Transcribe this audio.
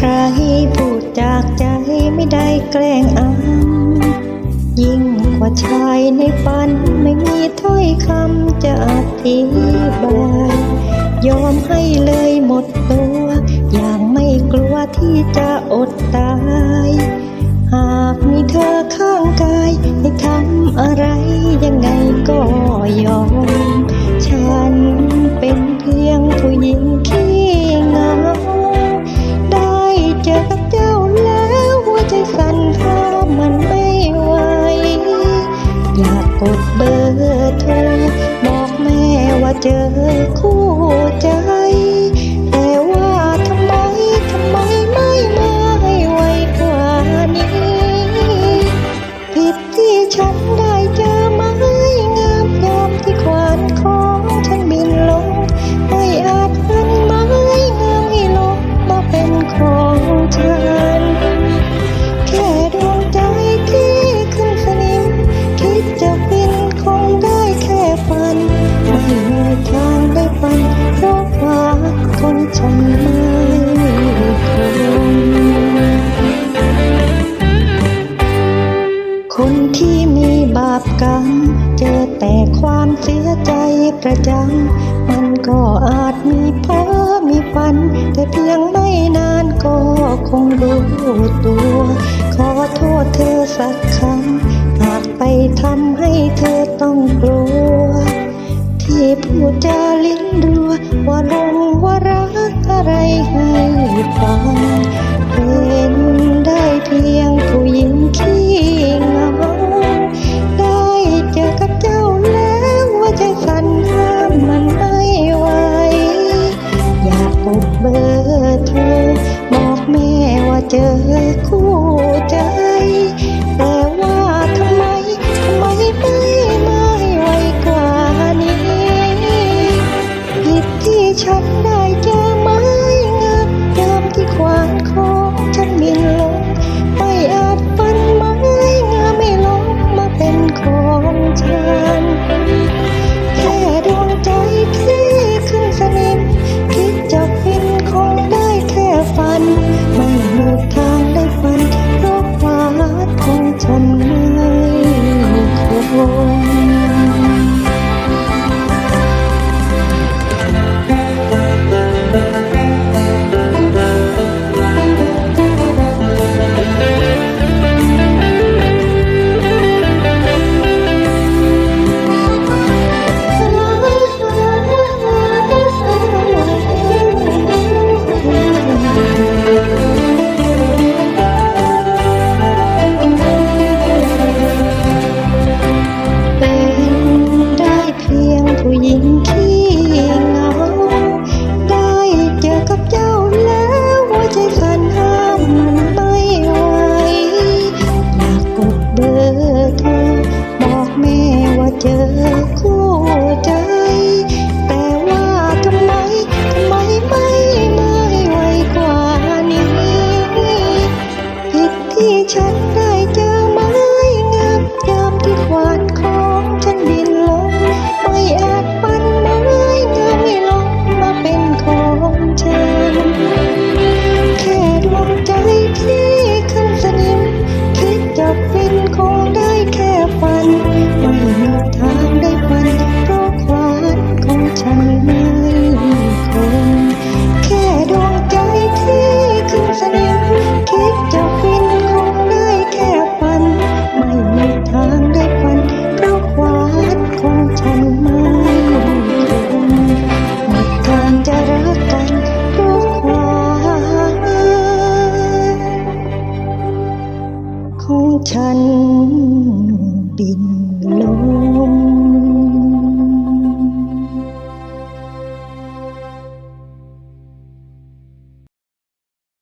ครพูดจากใจไม่ได้แกล้งอำยิ่งกว่าชายในฝันไม่มีถ้อยคำจะอธิบาย ยอมให้เลยหมดตัว อย่างไม่กลัวที่จะอดตาย คนที่มีบาปกรรม เจอแต่ความเสียใจประจำมันก็อาจมีเพ้อมีฝัน แต่เพียงไม่นานก็คงรู้ตัว ขอโทษเธอสักคำหากไปทำให้เธอต้องกลัว ที่พูดจาลิ้นรัวว่าลงว่ารักอะไรให้ฟังเป็นได้เพียง อกกดเบอร์โทรบอกแม่ว่าเจอคู่ใจ tình lâu